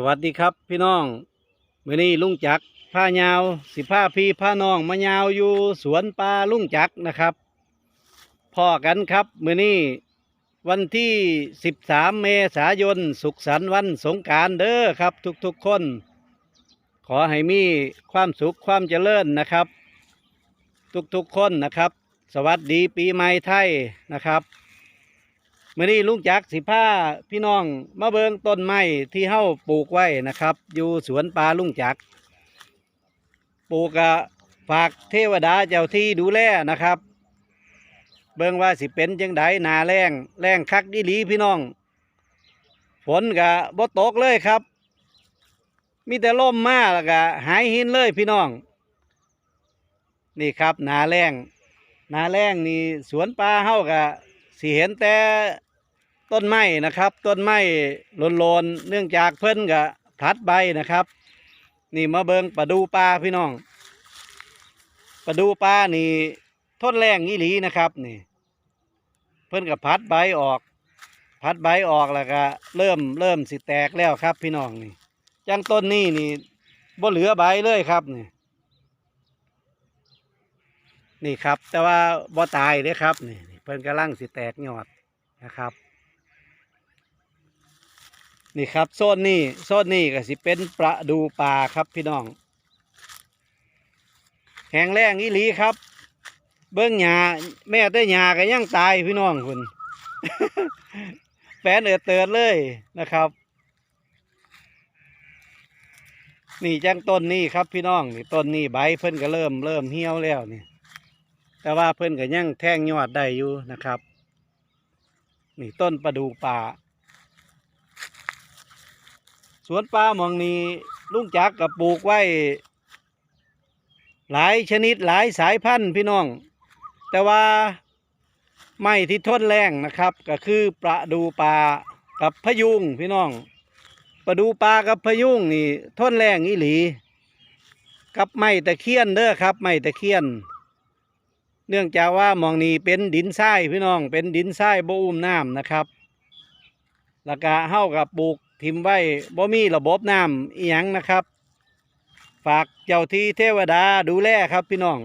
สวัสดีครับพี่น้องมื่อนี้ลุงจักผ้ายาวสิผ้าพี่ผ้าน้องมายาวอยู่สวนปลาลุงจักนะครับพ่อกันครับมื่อนี้วันที่ 13 เมษายนสุขสันต์วันสงการเด้อครับ ทุกๆคน ขอให้มีความสุขความเจริญนะครับ ทุกๆคนนะครับ สวัสดีปีใหม่ไทยนะครับ มื่อนี้ลุงจักสิผ้าพี่น้องมาเบิงต้นไม้ที่เฮ้าปลูกไว้นะครับ อยู่สวนปลาลุงจักปลูกกะฝากเทวดาเจ้าที่ดูแลนะครับ เบิงว่าสิเป็นจังไดนาแรงแรงคักดีหลีพี่น้อง ฝนกะบ่ตกเลยครับ มีแต่ลมมาแล้วก็หายหินเลยพี่น้อง นี่ครับนาแรงนาแรงนี่สวนปลาเฮากะสิเห็นแต่ ต้นไม้นะครับ ต้นไม้โลนๆเนื่องจากเพิ่นกับผลัดใบนะครับ นี่มาเบิงปลาดูปลาพี่น้องปลาดูปลานี่ทนแรงอีหลีนะครับนี่ เพิ่นกับพัดใบออก พัดใบออกแล้วก็เริ่มเริ่มสิแตกแล้วครับ พี่น้องนี่จังต้นนี้นี่บ่เหลือใบเลยครับนี่นี่ครับ แต่ว่าบ่ตายเด้ครับนี่นี่เพิ่นกำลังสิแตกยอดนะครับ นี่ครับโซนนี้โซนนี้ก็สิเป็นประดูปลาครับพี่น้องแห้งแรงอีหลีครับ เบิ้งหญ้าแม่แต่หญ้าก็ยังตายพี่น้องคุณแฟนเอือเติดเลยนะครับ นี่จังต้นนี้ครับพี่น้องนี่ต้นนี้ใบเพิ่นก็เริ่มเริ่มเหี่ยวแล้วนี่ แต่ว่าเพิ่นก็ยังแท่งยอดได้อยู่นะครับ นี่ต้นประดูป่า สวนปลาหมองนี้ลุงจักกับปลูกไว้ หลายชนิดหลายสายพันธุ์พี่น้อง แต่ว่าไม้ที่ทนแรงนะครับ ก็คือประดูปลากับพะยุงพี่น้องประดูปลากับพะยุงนี่ทนแรงอีหลี กับไม้ตะเคียนเด้อครับไม้ตะเคียน เนื่องจากว่าหมองนี้เป็นดินทรายพี่น้องเป็นดินทรายบ่อุ้มน้ำนะครับแล้วก็เฮากับปลูก ทิมไว้บ่มีระบบน้ำอีหยังนะครับ ฝากเจ้าที่เทวดาดูแลครับพี่น้อง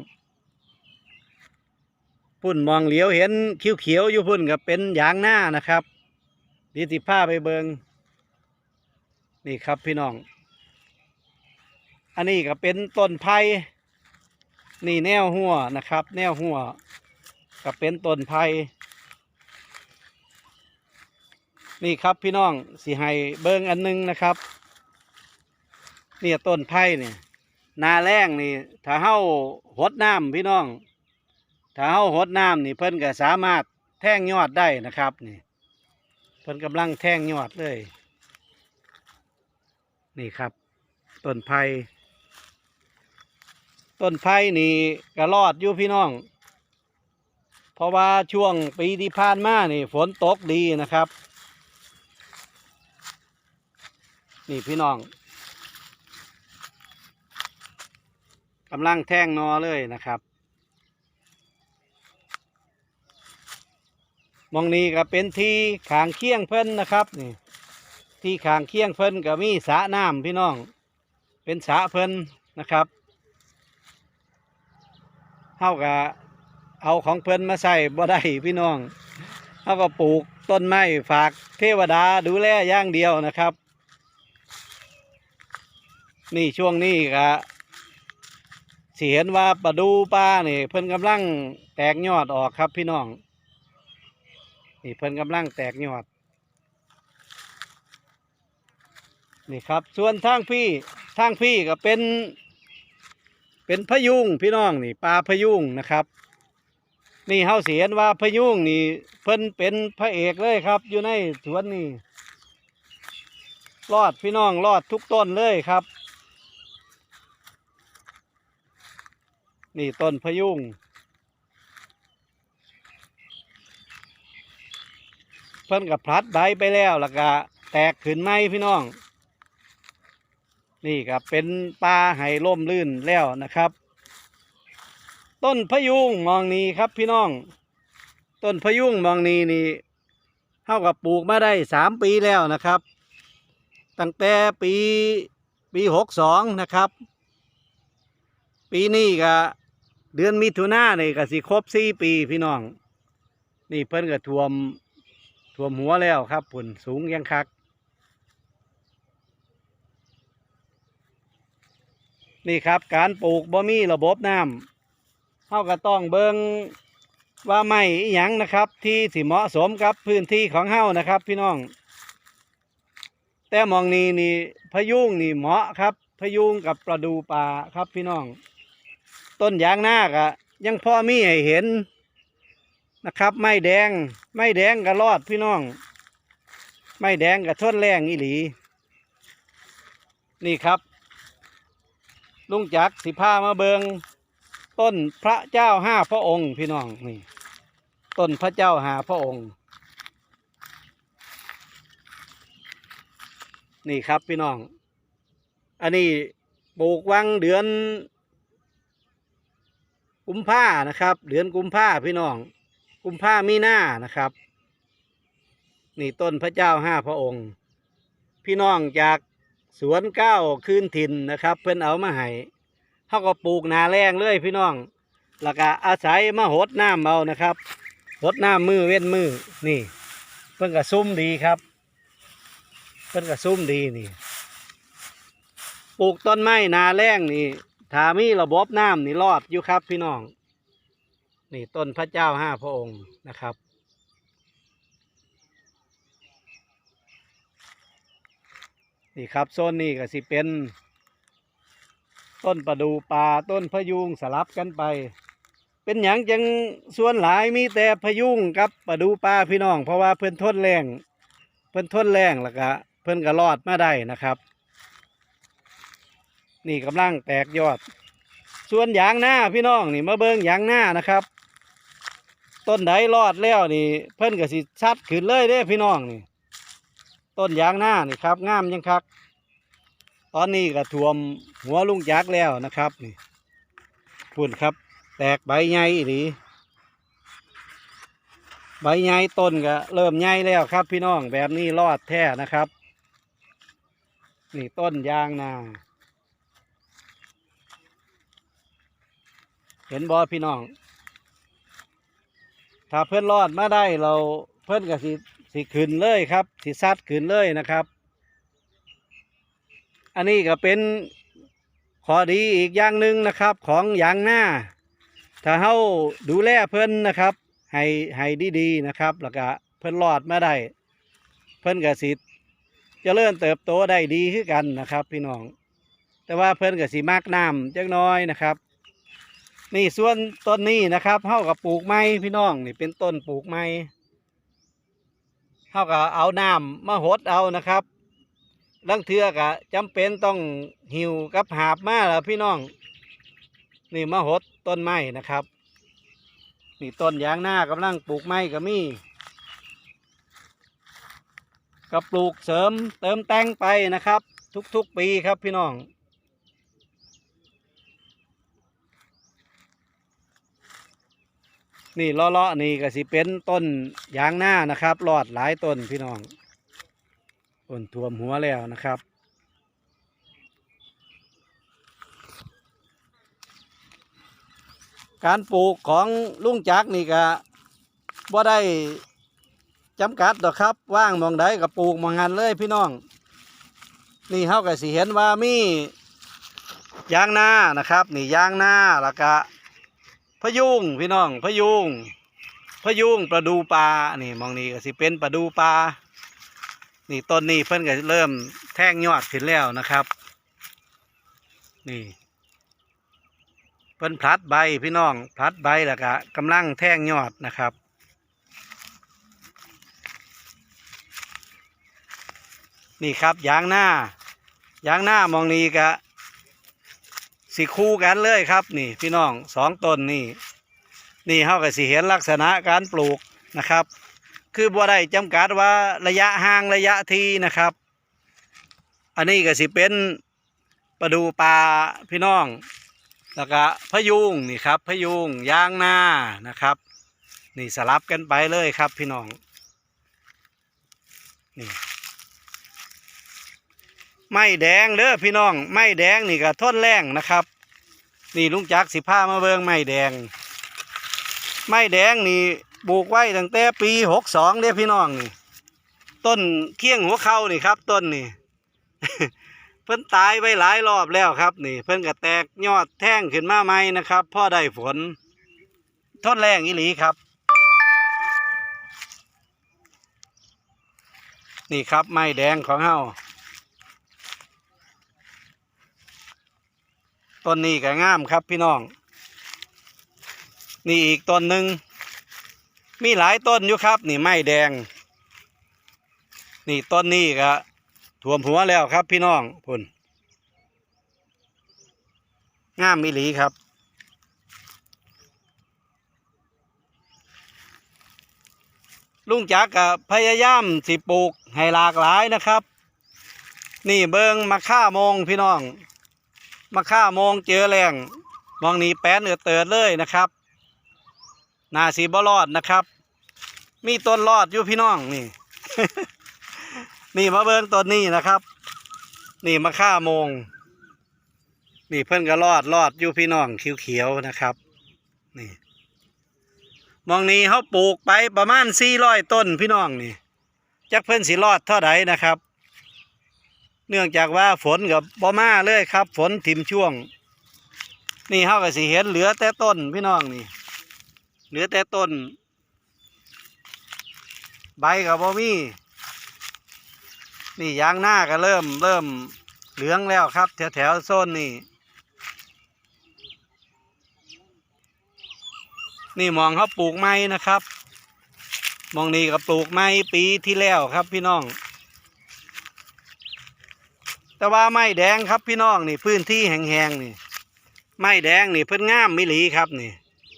พุ่นมองเหลียวเห็นคิ้วเขียวอยู่พุ่นกับเป็นยางหน้านะครับดีสิผ้าไปเบิงนี่ครับพี่น้อง อันนี้ก็เป็นต้นไผ่นี่แนวหัวนะครับ แนวหัวก็เป็นต้นไผ่ นี่ครับพี่น้องสีให้เบิ้งอันหนึงนะครับเนี่ยต้นไผ่เนี่ยนาแรงนี่ ถ้าเฮาหดน้ำพี่น้อง ถ้าเฮาหดน้ำนี่เพิ่นก็สามารถแท่งยอดได้นะครับนี่เพิ่นกำลังแท่งยอดเลย นี่ครับต้นไผ่ต้นไผ่นี่ก็รอดอยู่พี่น้อง เพราะว่าช่วงปีที่ผ่านมานี่ฝนตกดีนะครับ นี่พี่น้องกำลังแท่งนอเลยนะครับมองนี้ก็เป็นที่ขางเคียงเพิ่นนะครับนี่ที่ขางเคียงเพิ่นก็มีสระน้ำพี่น้อง เป็นสระเพิ่นนะครับเฮาก็เอาของเพิ่นมาใส่บ่ได้พี่น้องเฮาก็ปลูกต้นไม้ฝากเทวดาดูแลอย่างเดียวนะครับ นี่ช่วงนี้ก็สิเห็นว่าปลาดูปลานี่เพิ่นกำลังแตกยอดออกครับพี่น้อง นี่เพิ่นกำลังแตกยอด นี่ครับ ส่วนทางพี่ทางพี่ก็เป็น เป็นพะยุงพี่น้องนี่ปลาพะยุงนะครับ นี่เฮาเสียนว่าพะยุงนี่เพิ่นเป็นพระเอกเลยครับ อยู่ในสวนนี่รอดพี่น้องรอดทุกต้นเลยครับ นี่ต้นพะยุงเพิ่นกับพลัดใบไปแล้วแล้วก็แตกขึ้นไหมพี่น้อง นี่ครับเป็นปลาไห่ล่มลื่นแล้วนะครับ ต้นพะยุงมองนี้ครับพี่น้อง ต้นพะยุงมองนี้นี่เท่ากับปลูกมาได้สามปีแล้วนะครับ ตั้งแต่ปีปีหกสองนะครับ ปีนี้ก็ เดือนมิถุนาเนี่ยก็สิครบสี่ปีพี่น้อง นี่เพิ่นก็ท่วมท่วมหัวแล้วครับผุนสูงยังคัก นี่ครับการปลูกบ่มีระบบน้ำเฮาก็ต้องเบิงว่าไม่อหยังนะครับ ที่สิเหมาะสมกับพื้นที่ของเฮานะครับ พี่น้อง แต่มองนี้นี่พะยุงนี่เหมาะครับพะยุงกับประดูป่าครับพี่น้อง ต้นยางนาคอะยังพ่อมีให้เห็นนะครับ ไม่แดง ไม่แดงก็รอดพี่น้อง ไม่แดงก็ทนแรงอีหลี นี่ครับ ลุงจักสิพามาเบิงต้นพระเจ้าห้าพระองค์พี่น้องนี่ ต้นพระเจ้าหาพระองค์ นี่ครับพี่น้อง อันนี้ปลูกวังเดือน กุมภานะครับ เดือนกุมภาพี่น้อง กุมภามีหน้านะครับ นี่ต้นพระเจ้าห้าพระองค์ พี่น้องจากสวนเก้าคืนถิ่นนะครับ เพิ่อนเอามาให้เขาก็ปลูกนาแรงเลยพี่น้อง แล้วก็อาศัยมาหดน้ำเอานะครับหดน้ำมือเว้นมือนี่ เพิ่นก็ซุ่มดีครับ เพิ่นก็ซุ่มดีนี่ ปลูกต้นไม้นาแรงนี่ ถ้ามีระบบน้ำนี่รอดอยู่ครับพี่น้อง นี่ต้นพระเจ้าห้าพระองค์นะครับ นี่ครับโซนนี้ก็สิเป็น ต้นประดูป่าต้นพยุงสลับกันไป เป็นอย่างจังส่วนหลายมีแต่พยุงกับประดูป่าพี่น้อง เพราะว่าเพิ่อนทนแรงเพิ่อนทนแรงแล้วก็เพิ่อนก็รอดมาได้นะครับ นี่กำลังแตกยอด ส่วนยางหน้าพี่น้องนี่มาเบิ่งยางหน้านะครับ ต้นใดรอดแล้วนี่ เพิ่นก็สิชัดขึ้นเลยเด้พี่น้องนี่ ต้นยางหน้านี่ครับงามยังคักตอนนี้ก็ท่วมหัวลุงจักรแล้วนะครับนี่พุ่นครับ แตกใบใหญ่อีหลีใบใหญ่ต้นก็เริ่มใหญ่แล้วครับ พี่น้องแบบนี้รอดแท้นะครับ นี่ต้นยางนา เห็นบอพี่น้อง ถ้าเพื่อนรอดมาได้เราเพื่อนก็สิสิขึ้นเลยครับสิซัดขึ้นเลยนะครับ อันนี้ก็เป็นข้อดีอีกอย่างหนึ่งนะครับของยางหน้า ถ้าเฮาดูแลเพิ่อนนะครับให้ให้ดีๆนะครับ แล้วก็เพิ่อนรอดมาได้ เพิ่อนก็สิจะเริ่มเติบโตได้ดีขึ้นกันนะครับ พี่น้อง แต่ว่าเพิ่อนก็สิมากน้ำจักน้อยนะครับ นี่ส่วนต้นนี้นะครับเฮากับปลูกไม้พี่น้องนี่เป็นต้นปลูกไม้เฮาก็เอาน้ำมาหดเอานะครับลังเทือก็จำเป็นต้องหิวกับหาบมาแล้วพี่น้อง นี่มาหดต้นไม้นะครับ นี่ต้นยางหน้ากำลังปลูกไม้ก็มีก็ปลูกเสริมเติมแต่งไปนะครับ ทุกๆปีครับพี่น้อง นี่เลาะๆนี่ก็สิเป็นต้นยางหน้านะครับรอดหลายต้นพี่น้องต้นท่วมหัวแล้วนะครับ การปลูกของลุงจักนี่ก็บ่ได้จำกัดดอกครับ ว่างมองใดก็ปลูกมองหันเลยพี่น้อง นี่เฮาก็สิเห็นว่ามียางหน้านะครับ นี่ยางหน้าแล้วก็ พะยุงพี่น้องพะยุงพะยุงประดูปลานี่มองนี่ก็สิเป็นประดูปลานี่ต้นนี้เพิ่นก็เริ่มแท่งยอดขึ้นแล้วนะครับ นี่เพิ่นพลัดใบพี่น้องพลัดใบแล้วก็กำลังแท่งยอดนะครับนี่ครับยางหน้ายางหน้ามองนี้ก็ สิคู่กันเลยครับนี่พี่น้องสองต้นนี่นี่เขาก็สิเห็นลักษณะการปลูกนะครับ คือบ่ได้จำกัดว่าระยะห่างระยะที่นะครับ อันนี้ก็สิเป็นประดูปลาพี่น้องแล้วก็พะยุงนี่ครับพยุงยางนานะครับ นี่สลับกันไปเลยครับพี่น้องนี่ ไม้แดงเด้อพี่น้อง ไม้แดงนี่ก็ทนแรงนะครับ นี่ลุงจักสิผ้ามาเบิงไม้แดง ไม้แดงนี่ปลูกไว้ตั้งแต่ปีหกสองเด้อพี่น้องนี่ ต้นเคียงหัวเข่านี่ครับ ต้นนี่เพิ่นตายไปหลายรอบแล้วครับ นี่ เพิ่นก็แตกยอดแท่งขึ้นมาใหม่นะครับพ่อได้ฝนทนแรงอีหลีครับ นี่ครับไม้แดงของเฮา ต้นนี้ก็งามครับพี่น้อง นี่อีกต้นหนึ่ง มีหลายต้นอยู่ครับ นี่ไม้แดง นี่ต้นนี้ก็ท่วมหัวแล้วครับพี่น้องพุ่นงามอีหลีครับ ลุงจักก็พยายามสิปลูกให้หลากหลายนะครับ นี่เบิงมาค่ามงพี่น้อง มาค่าโมงเจอแรงมองนี้แป้นเอือเติดเลยนะครับนาสีบรอดนะครับ มีต้นรอดอยู่พี่น้องนี่ นี่มาเบิ้งต้นนี้นะครับ นี่มาค่ามง นี่เพิ่นก็รอดรอดอยู่พี่น้องเขียวๆนะครับ นี่มองนี้เขาปลูกไปประมาณสี่ร้อยต้นพี่น้องนี่จักเพิ่นสิรอดเท่าไดนะครับ เนื่องจากว่าฝนกับบ่มาเลยครับ ฝนถิ่มช่วง นี่เขาก็สิเห็นเหลือแต่ต้นพี่น้องนี่ เหลือแต่ต้น ใบกับบ่มีนี่ยางหน้าก็เริ่มเริ่มเหลืองแล้วครับ แถวแถวโซนนี่นี่มองเขาปลูกไม้นะครับ มองนี่ก็ปลูกไม้ปีที่แล้วครับพี่น้อง แต่ว่าไม้แดงครับพี่น้องนี่พื้นที่แห้งๆนี่ไม้แดงนี่เพิ่นงามมิหลีครับนี่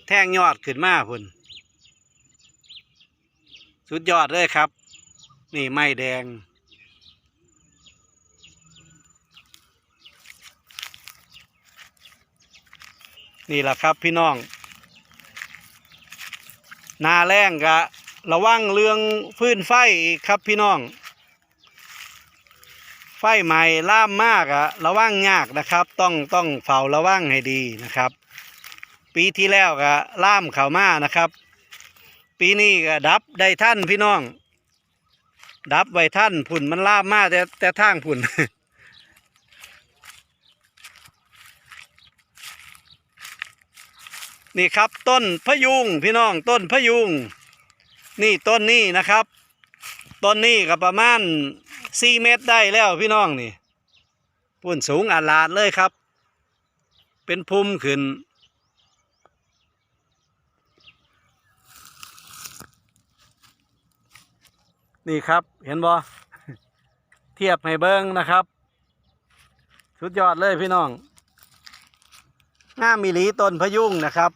แท่งยอดขึ้นมาพุ่นสุดยอดเลยครับ นี่ไม้แดง นี่แหละครับพี่น้อง นาแรงกะระวังเรื่องฟื้นไฟอีกครับพี่น้อง ฟใหม่ล่ามมากอะระวังยากนะครับ ต้องต้องเฝ้าระวังให้ดีนะครับ ปีที่แล้วก็ล่ามเข่ามานะครับ ปีนี้ก็ดับได้ท่านพี่น้อง ดับไว้ท่านผุ่นมันล่ามมาแต่แต่ทางผุ่นนี่ครับต้นพะยุงพี่น้องต้นพะยุง นี่ต้นนี้นะครับ ต้นนี้ก็ประมาณ สี่เมตรได้แล้วพี่น้องนี่พุ่นสูงอาลาดเลยครับ เป็นภูมิขึ้น นี่ครับเห็นบ่เทียบให้เบิ้งนะครับ สุดยอดเลยพี่น้องงามมีหลีต้นพยุงนะครับ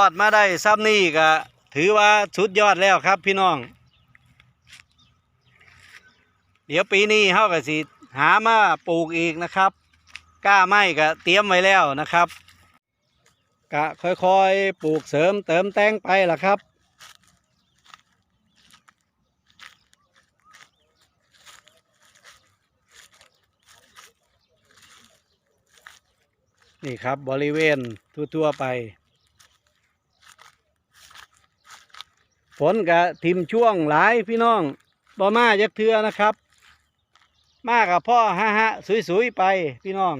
อดมาได้ซ้ำนี่ก็ถือว่าสุดยอดแล้วครับพี่น้อง เดี๋ยวปีนี้เขาก็สิหามาปลูกอีกนะครับกล้าไม้ก็เตรียมไว้แล้วนะครับกะค่อยๆปลูกเสริมเติมแต่งไปล่ะครับ นี่ครับบริเวณทั่วๆไป ฝนกะทิมช่วงหลายพี่น้องบ่มาจักเทือนะครับ มากับพ่อฮะฮะสวยๆไปพี่น้อง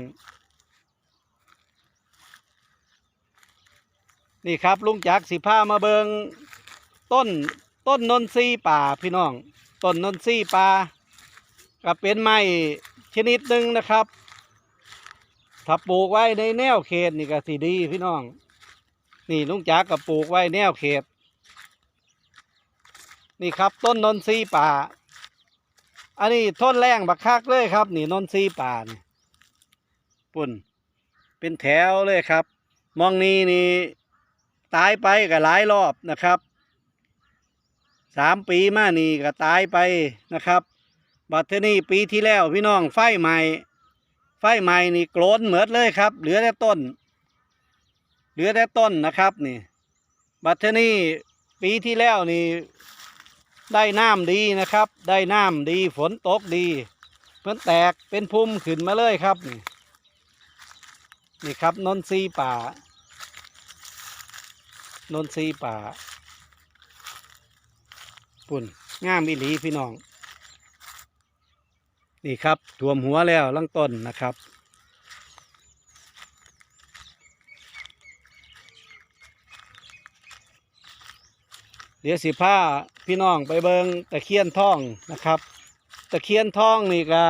นี่ครับลุงจักสิผ้ามาเบิงต้นต้นนนทรีป่าพี่น้อง ต้นนนทรีป่าก็เป็นไม้ชนิดหนึ่งนะครับ ถ้าปลูกไว้ในแนวเขตนี่ก็สิดีพี่น้อง นี่ลุงจักรก็ปลูกไว้แนวเขต นี่ครับต้นนนทรีป่า อันนี้ทนแรงบักคักเลยครับ นี่นนทรีป่านี่ปุ่น เป็นแถวเลยครับ มองนี้นี่ตายไปก็หลายรอบนะครับสามปีมานี่ก็ตายไปนะครับ บัดเทนี้ปีที่แล้วพี่น้องไฟใหม่ ไฟใหม่นี่โกรนเหมือดเลยครับ เหลือแต่ต้น เหลือแต่ต้นนะครับนี่ บัดเทนี่ปีที่แล้วนี่ ได้น้ำดีนะครับ ได้น้ำดีฝนตกดี เพิ่นแตกเป็นพุ่มขึ้นมาเลยครับ นี่นี่ครับนนทรีป่านนทรีป่าปุ่นงามอีหลีพี่น้อง นี่ครับท่วมหัวแล้วลังต้นนะครับเดี๋ยวสิผ้า พี่น้องไปเบิงตะเคียนทองนะครับ ตะเคียนทองนี่ก็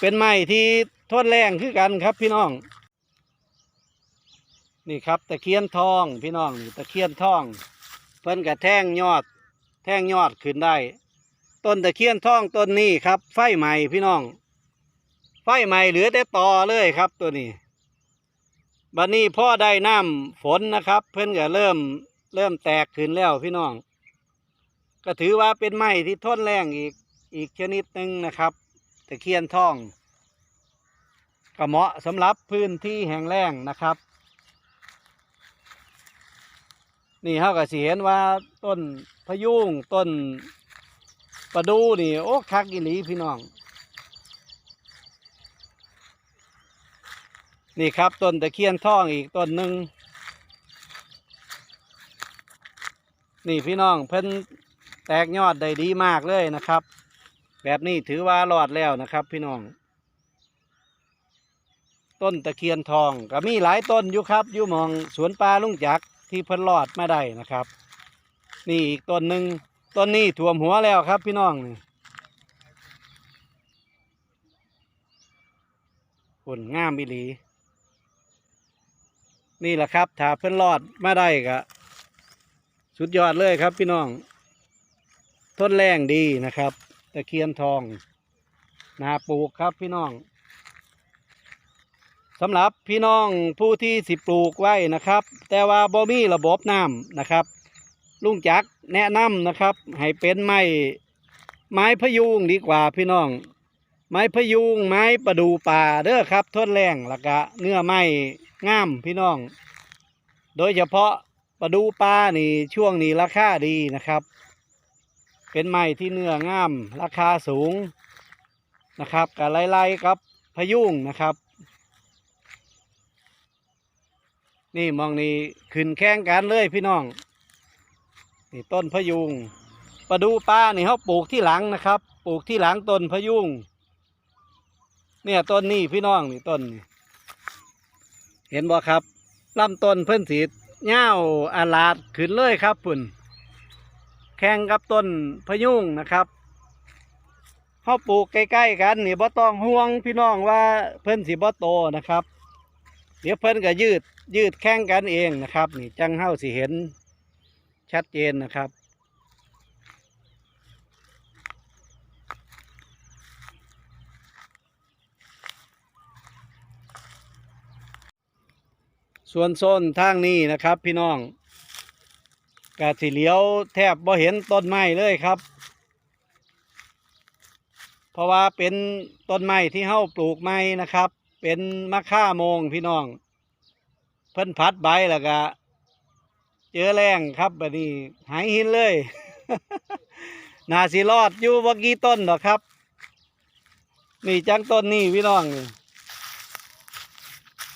เป็นไม้ที่ทนแรงคือกันครับพี่น้อง นี่ครับตะเคียนทองพี่น้องตะเคียนทอง เพิ่นกับแท่งยอด แท่งยอดขึ้นได้ ต้นตะเคียนทองต้นนี้ครับ ไฟใหม่พี่น้อง ไฟใหม่เหลือแต่ตอเลยครับตัวนี้บัดนี้พ่อได้น้ำฝนนะครับ เพิ่นก็เริ่มเริ่มแตกขึ้นแล้วพี่น้อง ก็ถือว่าเป็นไม้ที่ทนแรงอีกอีกชนิดหนึ่งนะครับตะเคียนทองก็เหมาะสำหรับพื้นที่แห้งแล้งนะครับ นี่เขาก็สิเห็นว่าต้นพยุงต้นประดูนี่โอ้คักอีหลีพี่น้อง นี่ครับต้นตะเคียนทองอีกต้นหนึ่งนี่พี่น้องเพิ่น แตกยอดได้ดีมากเลยนะครับ แบบนี้ถือว่ารอดแล้วนะครับ พี่น้อง ต้นตะเคียนทองก็มีหลายต้นอยู่ครับอยู่มองสวนปลาลุงจักที่เพิ่นรอดมาได้นะครับ นี่อีกต้นหนึ่งต้นนี้ท่วมหัวแล้วครับ พี่น้องนี่ผลง่ามอีหลี นี่แหละครับ ถ้าเพิ่นรอดมาได้ก็สุดยอดเลยครับพี่น้อง ทนแรงดีนะครับ ตะเคียนทองนาปลูกครับพี่น้องสำหรับพี่น้องผู้ที่สิปลูกไว้นะครับ แต่ว่าบ่มีระบบน้ำนะครับ ลุงจักแนะนำนะครับ ให้เป็นไม้ไม้พยุงดีกว่าพี่น้อง ไม้พยุงไม้ประดูป่าเด้อครับทนแรงล้วก็เนื้อไม้งามพี่น้อง โดยเฉพาะประดูป่านี่ช่วงนี้ราคาดีนะครับ เป็นไม้ที่เนื้องาม ราคาสูงนะครับกับไล่ๆกับพะยุงนะครับ นี่มองนี่ขึ้นแข่งกันเลยพี่น้อง นี่ต้นพะยุงประดูป้านี่เขาปลูกที่หลังนะครับ ปลูกที่หลังต้นพะยุงเนี่ยต้นนี้พี่น้องนี่ต้นนี่เห็นบ่ครับลำต้นเพิ่อนสีเง่าอาลาดขึ้นเลยครับปุ่น แข่งกับต้นพยุงนะครับเขาปลูกใกล้ๆกันนี่บ่ต้องห่วงพี่น้องว่าเพิ่นสีบ่โตนะครับ เดี๋ยวเพิ่นก็ยืดยืดแข่งกันเองนะครับ นี่จังเฮาสิเห็นชัดเจนนะครับ ส่วนโซนทางนี้นะครับพี่น้อง กาสิเหลียวแทบบ่เห็นต้นไม้เลยครับ เพราะว่าเป็นต้นไม้ที่เฮาปลูกไม้นะครับ เป็นมะค่าโมงพี่น้อง เพิ่นพัดใบแล้วก็เจอแรงครับแบบนี้หายหินเลยนาสิรอดอยู่บ่กี่ต้นหรอครับ นี่จังต้นนี่พี่น้อง นี่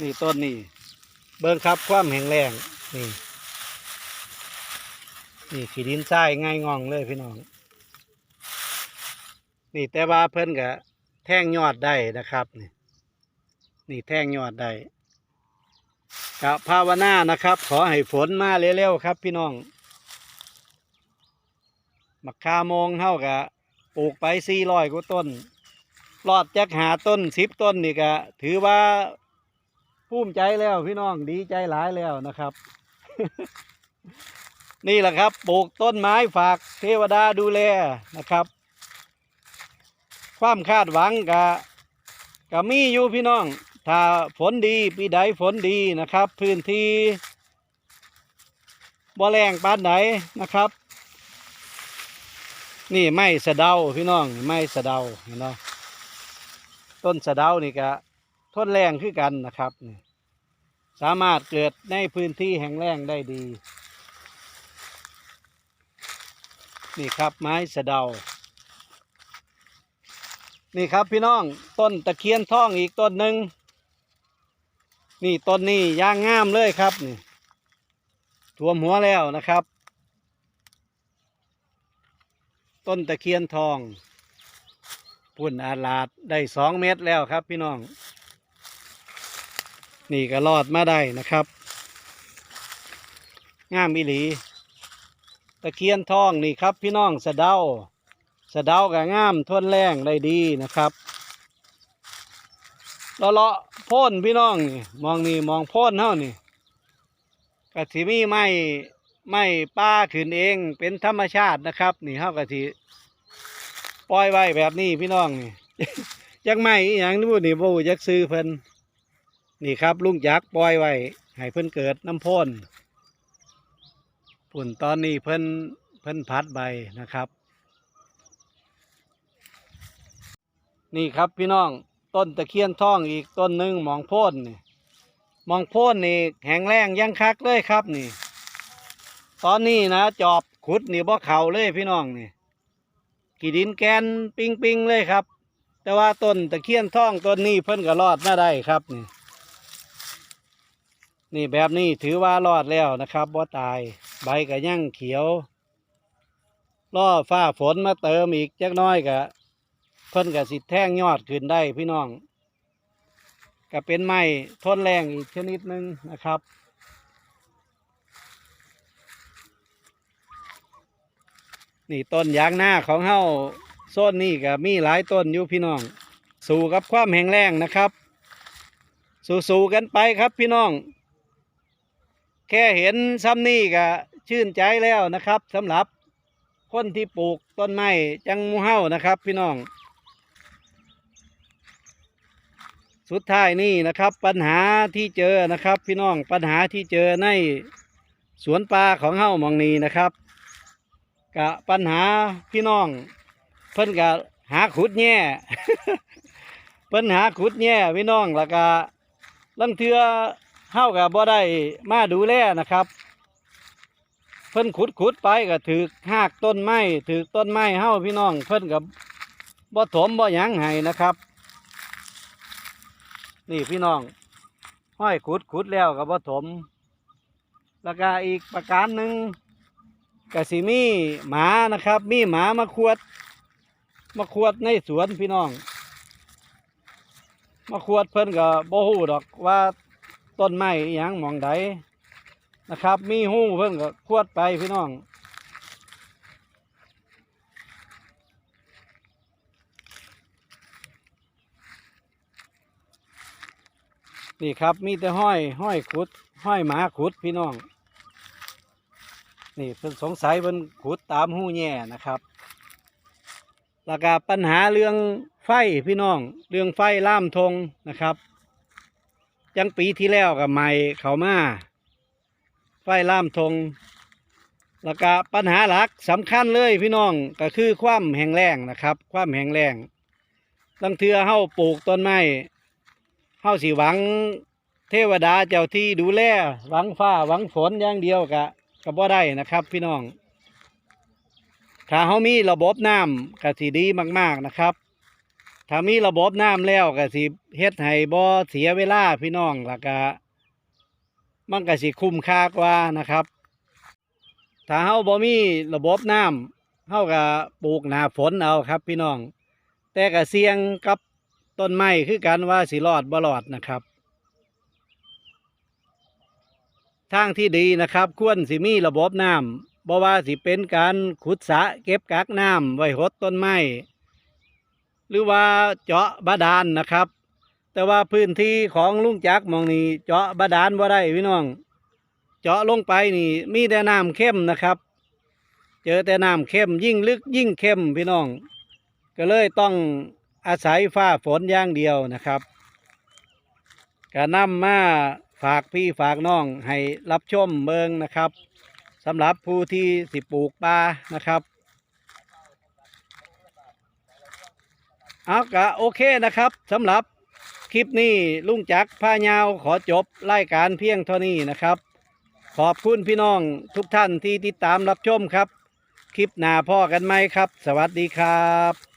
นี่ต้นนี่เบิ่งครับความแข็งแรงนี่ นี่ขีดินทรายง่ายงองเลยพี่น้อง นี่แต่ว่าเพิ่นก็แท่งยอดได้นะครับ นี่นี่แท่งยอดได้กะภาวนานะครับ ขอให้ฝนมาเร็วๆครับ พี่น้องมักคาโมงเท่ากับปลูกไปสี่ร้อยกว่าต้นรอดจักหาต้นสิบต้นนี่ก็ถือว่าภูมิใจแล้วพี่น้องดีใจหลายแล้วนะครับ นี่แหละครับปลูกต้นไม้ฝากเทวดาดูแลนะครับ ความคาดหวังกะกะมีอยู่พี่น้อง ถ้าฝนดีปีใดฝนดีนะครับ พื้นที่บ่แรงปานไหนนะครับ นี่ไม้สะเดาพี่น้องไม้สะเดาเห็นเนาะต้นสะเดานี่ก็ทนแรงคือกันนะครับ สามารถเกิดในพื้นที่แห้งแล้งได้ดี นี่ครับไม้สะเดา นี่ครับพี่น้องต้นตะเคียนทองอีกต้นหนึ่งนี่ต้นนี้ย่างงามเลยครับนี่ท่วมหัวแล้วนะครับ ต้นตะเคียนทองพุ่นอาลาดได้สองเมตรแล้วครับพี่น้อง นี่ก็รอดมาได้นะครับ งามอิหลี ตะเคียนทองนี่ครับ พี่น้องสะเดาสะเดากับง่ามทวนแรงได้ดีนะครับเลาะเลาะพ่นพี่น้องนี่มองนี่มองพ่นเท่านี่กะทิมีไม้ไม้ป้าขึ้นเองเป็นธรรมชาตินะครับ นี่เท่ากะทิปล่อยไว้แบบนี้พี่น้องนี่จักไม้อย่างนู้นนี่บูจักซื้อเพิ่นนี่ครับลุงจักรปล่อยไว้ให้เพิ่นเกิดน้ำพ่น ปุ่นตอนนี้เพิ่นเพิ่นพัดใบนะครับ นี่ครับพี่น้องต้นตะเคียนท่องอีกต้นหนึ่งมองโพ่นนี่มองโพ่นนี่แข็งแรงยังคักเลยครับนี่ ตอนนี้นะจอบขุดนี่บ่เข่าเลยพี่น้องนี่กีดินแกนปิงปิงเลยครับ แต่ว่าต้นตะเคียนท่องต้นนี้เพิ่นก็รอดมาได้ครับนี่นี่แบบนี้ถือว่ารอดแล้วนะครับบ่ตาย ใบก็ยังเขียวล่อฟ้าฝนมาเติมอีกจักน้อยก็เพิ่นก็สิแท่งยอดขึ้นได้พี่น้องก็เป็นไม้ทนแรงอีกชนิดหนึ่งนะครับ นี่ต้นยางหน้าของเฮาโซนนี่ก็มีหลายต้นอยู่พี่น้อง สู่กับความแห้งแล้งนะครับ สู่ๆกันไปครับพี่น้อง แค่เห็นซ้ำนี่ก็ ชื่นใจแล้วนะครับสำหรับคนที่ปลูกต้นไม้จังมูเฮ้านะครับ พี่น้อง สุดท้ายนี่นะครับ ปัญหาที่เจอนะครับ พี่น้องปัญหาที่เจอในสวนปลาของเฮ้ามองนี้นะครับกะปัญหาพี่น้อง เพิ่นกะหาขุดแง่เพิ่นหาขุดแง่พี่น้องแล้วก็ลังเทือเฮ้ากับบ่ได้มาดูแลนะครับ พิ่นขุดขุดไปก็ถือหากต้นไม้ถือต้นไม้เฮ้าพี่น้อง เพิ่นกับบ่ถมบ่ยังให้นะครับ นี่พี่น้อง ห้อยขุดขุดแล้วกับว่ถม แล้วก็อีกประการหนึ่งกสิมีหมานะครับ มีหมามาขวด มาขวดในสวนพี่น้อง มาขวดเพิ่นก็บ่ฮู้ดอกว่าต้นไม้ยังมองใด นะครับ มีหู้เพิ่นก็ขวดไปพี่น้อง นี่ครับมีแต่ห้อยห้อยขุด ห้อยหมาขุดพี่น้อง นี่เพิ่นสงสัยเพิ่นขุดตามหูแย่นะครับแล้วก็ปัญหาเรื่องไฟพี่น้อง เรื่องไฟล่ามทงนะครับจังปีที่แล้วกับใหม่เขามา ไฟล่ามทงแล้วก็ปัญหาหลักสำคัญเลยพี่น้องก็คือความแห้งแล้งนะครับ ความแห้งแล้งลังเทือเฮาปลูกต้นไม้เฮาสิหวังเทวดาเจ้าที่ดูแลหวังฟ้าหวังฝนอย่างเดียวกะก็บ่ได้นะครับ พี่น้อง ถ้าเฮามีระบบน้ำก็สิดีมาก ๆนะครับ ถ้ามีระบบน้ำแล้วก็สิเฮ็ดให้บ่เสียเวลาพี่น้องแล้วก็ มันก็สิคุ้มค่ากว่านะครับ ถ้าเฮาบ่มีระบบน้ำเฮาก็ปลูกหน้าฝนเอาครับ พี่น้อง แต่ก็เสี่ยงกับต้นไม้คือกันว่าสิรอดบ่รอดนะครับ ทางที่ดีนะครับ ควรสิมีระบบน้ำบ่ว่าสิเป็นการขุดสระเก็บกักน้ำไว้หดต้นไม้หรือว่าเจาะบาดาลนนะครับ แต่ว่าพื้นที่ของลุงจักมองนี้เจาะบาดาลบ่ได้พี่น้อง เจาะลงไปนี่มีแต่น้ำเข้มนะครับ เจอแต่น้ำเข้มยิ่งลึกยิ่งเข้มพี่น้อง ก็เลยต้องอาศัยฟ้าฝนอย่างเดียวนะครับก็นำมาฝากพี่ฝากน้องให้รับชมเบิงนะครับสำหรับผู้ที่สิปลูกปลานะครับเอาก็โอเคนะครับสำหรับ คลิปนี้ลุงจักผ้ายาวขอจบรายการเพียงเท่านี้นะครับ ขอบคุณพี่น้องทุกท่านที่ติดตามรับชมครับ คลิปหน้าพ่อกันไหมครับ สวัสดีครับ